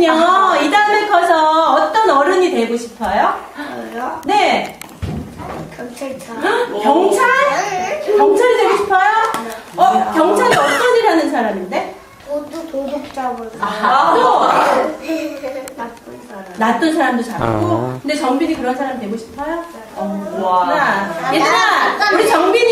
그러면은요, 이 다음에 커서 어떤 어른이 되고 싶어요? 저요? 네. 경찰차. 경찰? 경찰 되고 싶어요? 어, 경찰이 어떤 일 하는 사람인데? 모두 도둑 잡을 사람. 아, 뭐? 또 나쁜 사람도 잡고. 아. 근데 정빈이 그런 사람 되고 싶어요? 네. 어, 와. 네. 얘들아, 아, 우리 정빈이